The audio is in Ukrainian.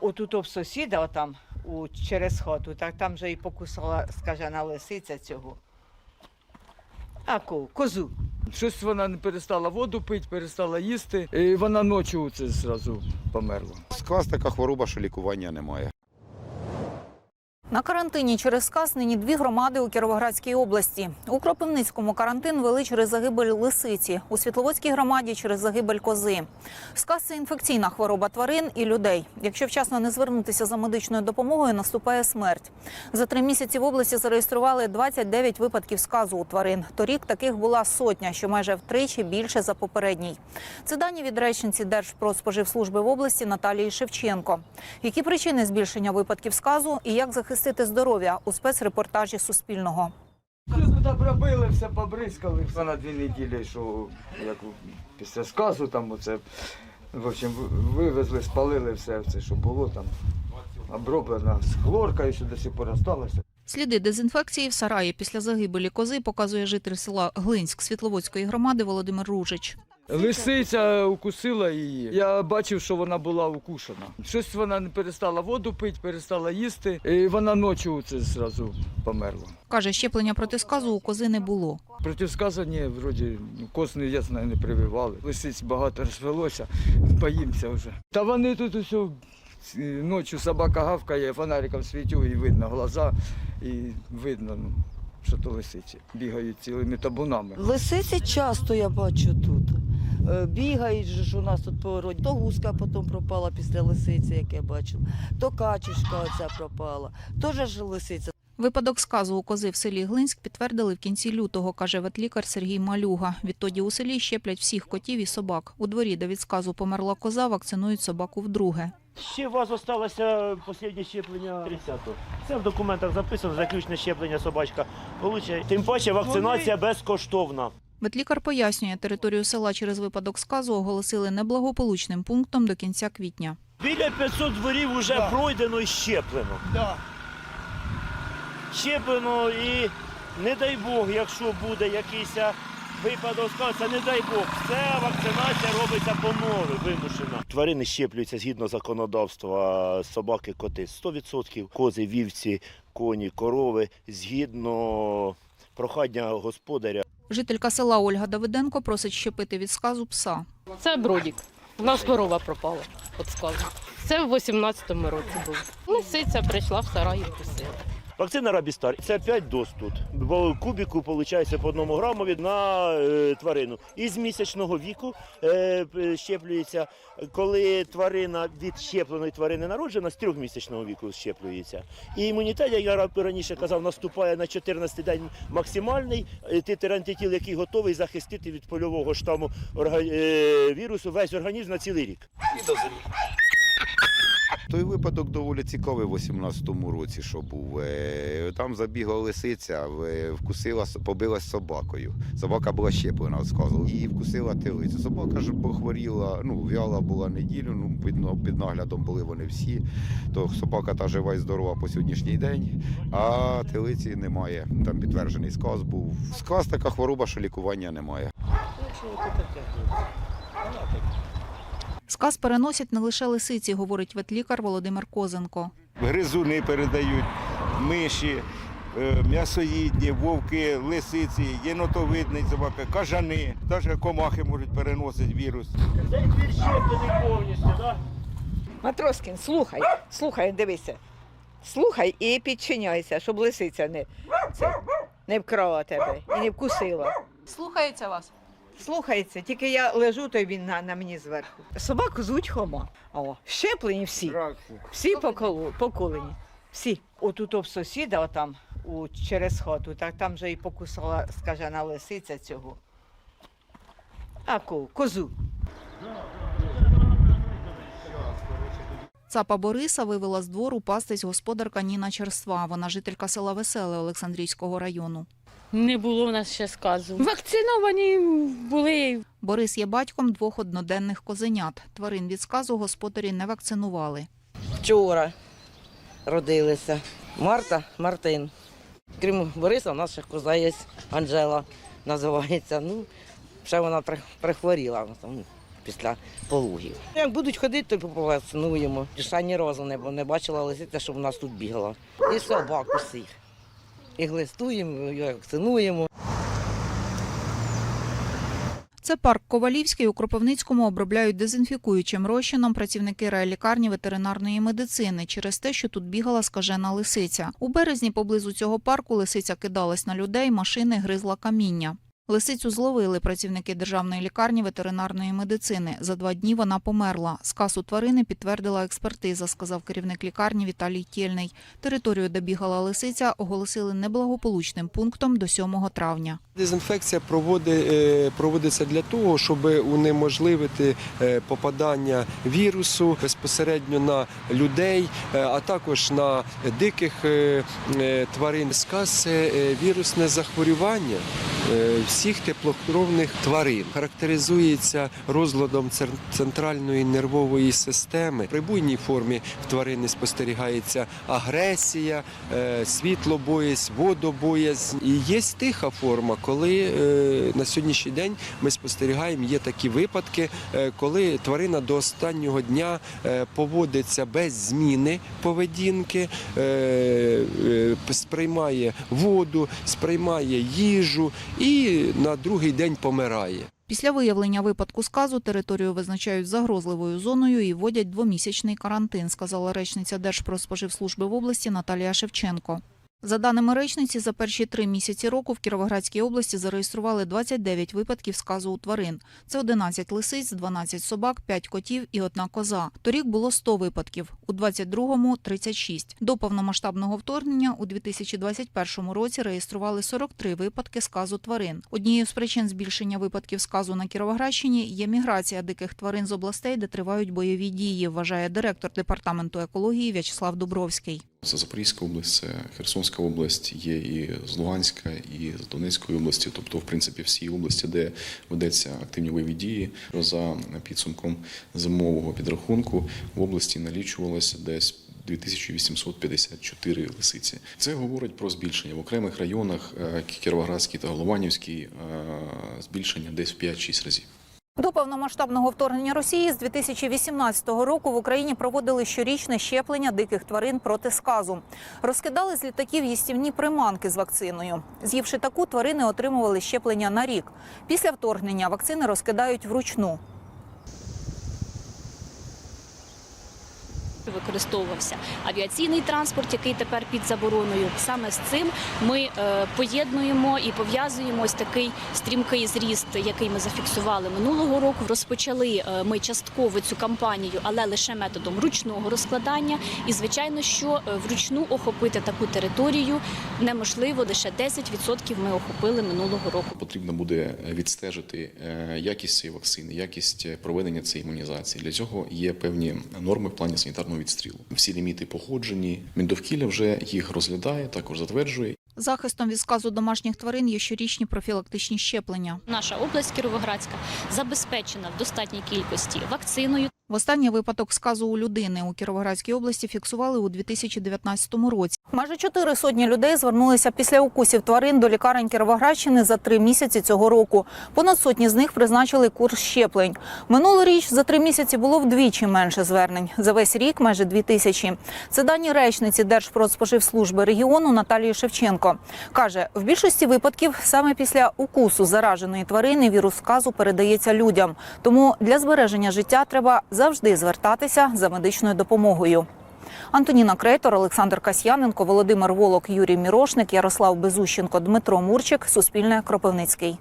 Отут в сусіда, отам, у, через хату, так там же і покусала скажена лисиця цього. А ко, козу. Щось вона не перестала воду пити, перестала їсти. І вона ночі це зразу померла. Склас така хвороба, що лікування немає. На карантині через сказ нині дві громади у Кіровоградській області. У Кропивницькому карантин вели через загибель лисиці, у Світловодській громаді через загибель кози. Сказ це інфекційна хвороба тварин і людей. Якщо вчасно не звернутися за медичною допомогою, наступає смерть. За три місяці в області зареєстрували 29 випадків сказу у тварин. Торік таких була сотня, що майже втричі більше за попередній. Це дані від речниці Держпродспоживслужби в області Наталії Шевченко. Які причини збільшення випадків сказу і як захистити здоров'я у спецрепортажі Суспільного? Все тут обробили, все побризкали. Все на дві неділі, що як після сказу там оце. В общем, вивезли, спалили все це, що було там. Оброблено з хлоркою, що до сих пор осталося. Сліди дезінфекції в сараї після загибелі кози показує житель села Глинськ Світловодської громади Володимир Ружич. Лисиця укусила її. Я бачив, що вона була укушена. Щось вона не перестала воду пити, перестала їсти. І вона ночі це зразу померла. Каже, щеплення проти сказу у кози не було. Противсказані, вроді, ну, коз не я знаю, не прививали. Лисиць багато розвелося, боїмося вже. Та вони тут усе ночі собака гавкає, фонариком світю і видно глаза, і видно, ну, що то лисиці. Бігають цілими табунами. Лисиці часто я бачу тут. Е, Бігають ж у нас тут по городі. То гуска потім пропала після лисиці, як я бачила, то качечка оця пропала. Теж ж лисиця. Випадок сказу у кози в селі Глинськ підтвердили в кінці лютого, каже ветлікар Сергій Малюга. Відтоді у селі щеплять всіх котів і собак. У дворі, де від сказу померла коза, вакцинують собаку вдруге. Ще у вас залишилося останнє щеплення 30-го. Це в документах записано, заключне щеплення собачка получає. Тим паче вакцинація безкоштовна. Ветлікар пояснює, територію села через випадок сказу оголосили неблагополучним пунктом до кінця квітня. Біля 500 дворів вже пройдено і щеплено. Щеплено і не дай Бог, якщо буде якийсь випадок сказу, це не дай Бог. Все вакцинація робиться по нові, вимушена. Тварини щеплюються згідно законодавства собаки, коти 100%, кози, вівці, коні, корови згідно прохання господаря. Жителька села Ольга Давиденко просить щепити від сказу пса. Це бродік. У нас корова пропала від сказу. Це в 18-му році було. Лисиця прийшла в сарай і. Вакцина Рабістар це 5 доз тут. Бо кубіку виходить по одному грамові на е, тварину. І з місячного віку е, щеплюється. Коли тварина від щепленої тварини народжена, з трьохмісячного віку щеплюється. І імунітет, як я ра- раніше казав, наступає на 14 день максимальний. Е, Титр антитіл, який готовий захистити від польового штаму е, вірусу весь організм на цілий рік. Той випадок доволі цікавий в 18-му році, що був. Е, Там забігла лисиця, вкусила, с- побилась собакою. Собака була щеплена, сказу, і вкусила телицю. Собака ж похворіла, ну, в'яла була неділю, ну, під, під наглядом були вони всі. То собака та жива і здорова по сьогоднішній день, а телиці немає. Там підтверджений сказ був. Сказ така хвороба, що лікування немає. Сказ переносять не лише лисиці, говорить ветлікар Володимир Козенко. гризуни передають, миші, е, м'ясоїдні, вовки, лисиці, єнотовидний собака, кажани, навіть комахи можуть переносити вірус. Цей двір щеплений повністю, так? Матроскін, слухай, слухай, дивися. Слухай і підчиняйся, щоб лисиця не, це, не вкрала тебе і не вкусила. Слухається вас. Слухається, тільки я лежу, то він на, на мені зверху. Собаку звуть Хома. О, щеплені всі. Всі поколу, поколені. Всі. Отут в сусіда, отам, у, через хату, так там же і покусала скажена лисиця цього. А ко, козу. Цапа Бориса вивела з двору пастись господарка Ніна Черства. Вона жителька села Веселе Олександрійського району. Не було в нас ще сказу. Вакциновані були. Борис є батьком двох одноденних козенят. Тварин від сказу господарі не вакцинували. Вчора родилися. Марта, Мартин. Крім Бориса, у нас ще коза є, Анжела називається. Ну, ще вона прихворіла. там, після пологів. Як будуть ходити, то повакцинуємо. Ще ні разу не, бачила лисиця, щоб у нас тут бігала. І собак усіх. І глистуємо, і вакцинуємо. Це парк Ковалівський у Кропивницькому обробляють дезінфікуючим розчином працівники реалікарні ветеринарної медицини через те, що тут бігала скажена лисиця. У березні поблизу цього парку лисиця кидалась на людей, машини гризла каміння. Лисицю зловили працівники державної лікарні ветеринарної медицини. За два дні вона померла. Сказу тварини підтвердила експертиза, сказав керівник лікарні Віталій Тєльний. Територію, де бігала лисиця, оголосили неблагополучним пунктом до 7 травня. Дезінфекція е, проводиться для того, щоб унеможливити е, попадання вірусу безпосередньо на людей, е, а також на диких тварин. Сказ вірусне захворювання всіх теплокровних тварин. Характеризується розладом центральної нервової системи. При буйній формі в тварини спостерігається агресія, е, світлобоязнь, водобоязнь. І є тиха форма, коли е, на сьогоднішній день ми спостерігаємо, є такі випадки, е, коли тварина до останнього дня е, поводиться без зміни поведінки, е, е, сприймає воду, сприймає їжу і на другий день помирає. Після виявлення випадку сказу територію визначають загрозливою зоною і вводять двомісячний карантин, сказала речниця Держпродспоживслужби в області Наталія Шевченко. За даними речниці, за перші три місяці року в Кіровоградській області зареєстрували 29 випадків сказу у тварин. Це 11 лисиць, 12 собак, 5 котів і одна коза. Торік було 100 випадків, у 22-му – 36. До повномасштабного вторгнення у 2021 році реєстрували 43 випадки сказу тварин. Однією з причин збільшення випадків сказу на Кіровоградщині є міграція диких тварин з областей, де тривають бойові дії, вважає директор департаменту екології В'ячеслав Дубровський. Це Запорізька область, це Херсонська область, є і з Луганська, і з Донецької області, тобто, в принципі, всі області, де ведеться активні бойові дії. За підсумком зимового підрахунку в області налічувалося десь 2854 лисиці. Це говорить про збільшення в окремих районах е, Кіровоградський та Голованівський е, збільшення десь в 5-6 разів. До повномасштабного вторгнення Росії з 2018 року в Україні проводили щорічне щеплення диких тварин проти сказу. Розкидали з літаків їстівні приманки з вакциною. З'ївши таку, тварини отримували щеплення на рік. Після вторгнення вакцини розкидають вручну. Використовувався авіаційний транспорт, який тепер під забороною. Саме з цим ми е, поєднуємо і пов'язуємо ось такий стрімкий зріст, який ми зафіксували минулого року. Розпочали е, ми частково цю кампанію, але лише методом ручного розкладання. І звичайно, що е, вручну охопити таку територію неможливо. Лише 10% ми охопили минулого року. Потрібно буде відстежити якість цієї вакцини, якість проведення цієї імунізації. Для цього є певні норми в плані санітарного відстрілу. Всі ліміти погоджені. Міндовкілля вже їх розглядає, також затверджує. Захистом від сказу домашніх тварин є щорічні профілактичні щеплення. Наша область Кіровоградська забезпечена в достатній кількості вакциною. Востанній випадок сказу у людини у Кіровоградській області фіксували у 2019 році. Майже чотири сотні людей звернулися після укусів тварин до лікарень Кіровоградщини за три місяці цього року. Понад сотні з них призначили курс щеплень. Минулоріч за три місяці було вдвічі менше звернень. За весь рік майже дві тисячі. Це дані речниці Держпродспоживслужби регіону Наталії Шевченко. Каже, в більшості випадків саме після укусу зараженої тварини вірус сказу передається людям. Тому для збереження життя треба завжди звертатися за медичною допомогою. Антоніна Крейтор, Олександр Касьяненко, Володимир Волок, Юрій Мірошник, Ярослав Безущенко, Дмитро Мурчик. Суспільне Кропивницький.